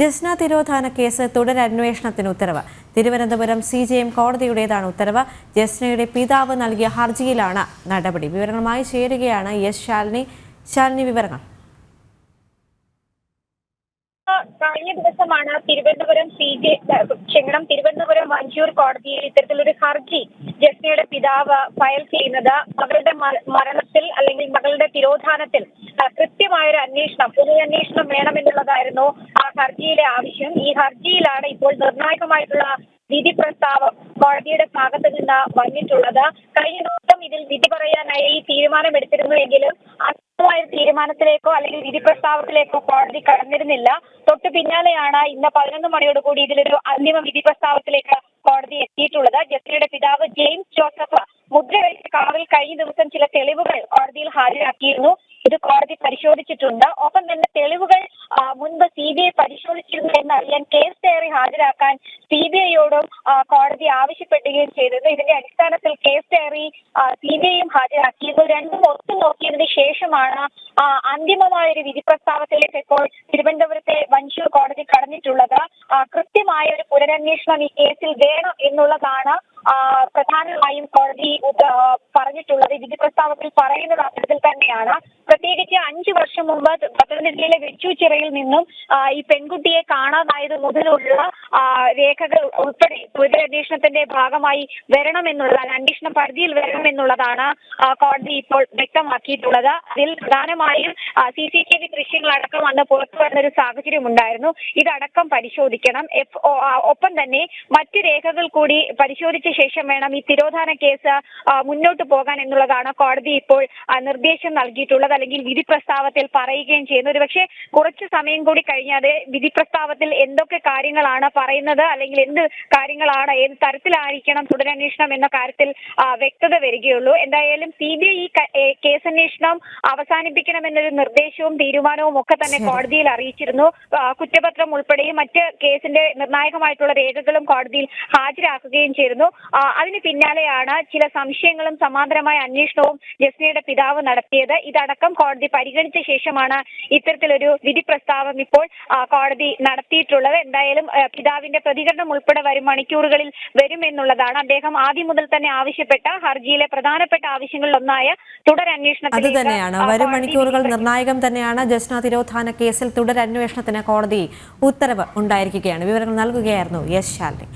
Jasna തിരോധാന case തുടരന്വേഷണത്തിന് ഉത്തരവ്. Thiruvananthapuram C J M കോടതിയുടേതാണ് ഉത്തരവ്. ജസ്നയുടെ പിതാവ് നൽകിയ ഹർജിയിലാണ് നടപടി. വിവരങ്ങളുമായി ചേരുകയാണ് എസ് ശാലിനി. ശാലിനി വിവരങ്ങൾ. കഴിഞ്ഞ ദിവസമാണ് തിരുവനന്തപുരം സി ജെ ക്ഷമിക്കണം തിരുവനന്തപുരം വഞ്ചൂർ കോടതിയിൽ ഇത്തരത്തിലൊരു ഹർജി ജസ്നയുടെ പിതാവ് ഫയൽ ചെയ്യുന്നത് മകളുടെ മരണത്തിൽ അല്ലെങ്കിൽ മകളുടെ തിരോധാനത്തിൽ കൃത്യമായൊരു അന്വേഷണം പുനരന്വേഷണം വേണമെന്നുള്ളതായിരുന്നു ആ ഹർജിയിലെ ആവശ്യം. ഈ ഹർജിയിലാണ് ഇപ്പോൾ നിർണായകമായിട്ടുള്ള വിധി പ്രസ്താവം കോടതിയുടെ ഭാഗത്ത് നിന്ന് വന്നിട്ടുള്ളത്. കഴിഞ്ഞ ദിവസം ഇതിൽ വിധി പറയാനായി തീരുമാനമെടുത്തിരുന്നു എങ്കിലും അസ്ഥമായ തീരുമാനത്തിലേക്കോ അല്ലെങ്കിൽ വിധി പ്രസ്താവത്തിലേക്കോ കോടതി കടന്നിരുന്നില്ല. തൊട്ടു പിന്നാലെയാണ് ഇന്ന് പതിനൊന്ന് മണിയോടുകൂടി ഇതിലൊരു അന്തിമ വിധി പ്രസ്താവത്തിലേക്ക് കോടതി എത്തിയിട്ടുള്ളത്. ജസ്റ്റിയുടെ പിതാവ് ജെയിംസ് ജോസഫ് മുദ്രവെച്ച കാറിൽ കഴിഞ്ഞ ദിവസം ചില തെളിവുകൾ കോടതിയിൽ ഹാജരാക്കിയിരുന്നു. ഇത് കോടതി പരിശോധിച്ചിട്ടുണ്ട്. ഒപ്പം തന്നെ തെളിവുകൾ മുൻപ് സി ബി ഐ പരിശോധിച്ചിരുന്നു എന്നറിയാൻ കേസ് ഡയറി ഹാജരാക്കാൻ സി ബി ഐയോടും കോടതി ആവശ്യപ്പെടുകയും ചെയ്തത് ഇതിന്റെ അടിസ്ഥാനത്തിൽ കേസ് ഡയറി സി ബി ഐയും ഹാജരാക്കിയത് രണ്ടും ഒത്തു നോക്കിയതിന് ശേഷമാണ് അന്തിമമായ ഒരു വിധി പ്രസ്താവത്തിലേക്ക് ഇപ്പോൾ തിരുവനന്തപുരത്തെ വഞ്ചൂർ കോടതി കടന്നിട്ടുള്ളത്. കൃത്യമായ ഒരു പുനരന്വേഷണം ഈ കേസിൽ വേണം എന്നുള്ളതാണ് പ്രധാനമായും കോടതി പറഞ്ഞിട്ടുള്ളത്. വിധി പ്രസ്താവത്തിൽ പറയുന്നത് അത്തരത്തിൽ തന്നെയാണ്. പ്രത്യേകിച്ച് അഞ്ചു വർഷം മുമ്പ് പത്തനംതിട്ടയിലെ വെച്ചൂച്ചിറയിൽ നിന്നും ഈ പെൺകുട്ടിയെ കാണാതായത് മുതലുള്ള രേഖകൾ ഉൾപ്പെടെ പുനരന്വേഷണത്തിന്റെ ഭാഗമായി വരണമെന്നുള്ള അന്വേഷണ പരിധിയിൽ വരണമെന്നുള്ളതാണ് കോടതി ഇപ്പോൾ വ്യക്തമാക്കിയിട്ടുള്ളത്. അതിൽ പ്രധാനമായും സി സി ടി വി ദൃശ്യങ്ങളടക്കം അന്ന് പുറത്തു വരുന്ന ഒരു സാഹചര്യം ഉണ്ടായിരുന്നു. ഇതടക്കം പരിശോധിക്കണം. ഒപ്പം തന്നെ മറ്റ് രേഖകൾ കൂടി പരിശോധിച്ച ശേഷം വേണം ഈ തിരോധാന കേസ് മുന്നോട്ട് പോകാൻ എന്നുള്ളതാണ് കോടതി ഇപ്പോൾ നിർദ്ദേശം നൽകിയിട്ടുള്ളത്. അല്ലെങ്കിൽ വിധി പ്രസ്താവത്തിൽ പറയുകയും ചെയ്യുന്നത്. ഒരു പക്ഷേ കുറച്ച് സമയം കൂടി കഴിഞ്ഞാൽ വിധി പ്രസ്താവത്തിൽ എന്തൊക്കെ കാര്യങ്ങളാണ് പറയുന്നത് അല്ലെങ്കിൽ എന്ത് കാര്യങ്ങളാണ് ഏത് തരത്തിലായിരിക്കണം തുടരന്വേഷണം എന്ന കാര്യത്തിൽ വ്യക്തത വരികയുള്ളൂ. എന്തായാലും സി ബി ഐ കേസന്വേഷണം അവസാനിപ്പിക്കണമെന്നൊരു നിർദ്ദേശവും തീരുമാനവും ഒക്കെ തന്നെ കോടതിയിൽ അറിയിച്ചിരുന്നു. കുറ്റപത്രം ഉൾപ്പെടെയും മറ്റ് കേസിന്റെ നിർണായകമായിട്ടുള്ള രേഖകളും കോടതിയിൽ ഹാജരാക്കുകയും ചെയ്തിരുന്നു. അതിന് പിന്നാലെയാണ് ചില സംശയങ്ങളും സമാന്തരമായ അന്വേഷണവും ജസ്നയുടെ പിതാവ് നടത്തിയത്. ഇതടക്കം കോടതി പരിഗണിച്ച ശേഷമാണ് ഇത്തരത്തിലൊരു വിധി പ്രസ്താവം ഇപ്പോൾ കോടതി നടത്തിയിട്ടുള്ളത്. എന്തായാലും പിതാവിന്റെ പ്രതികരണം ഉൾപ്പെടെ വരും മണിക്കൂറുകളിൽ വരുമെന്നുള്ളതാണ് അദ്ദേഹം ആദ്യം മുതൽ തന്നെ ആവശ്യപ്പെട്ട ഹർജിയിലെ പ്രധാനപ്പെട്ട ആവശ്യങ്ങളിൽ ഒന്നായ അത് തന്നെയാണ്. വരും മണിക്കൂറുകൾ നിർണായകം തന്നെയാണ് ജസ്ന തിരോധാന കേസിൽ തുടരന്വേഷണത്തിന് കോടതി ഉത്തരവ് ഉണ്ടായിരിക്കുകയാണ്. വിവരങ്ങൾ നൽകുകയായിരുന്നു യെസ് ശാലിനി.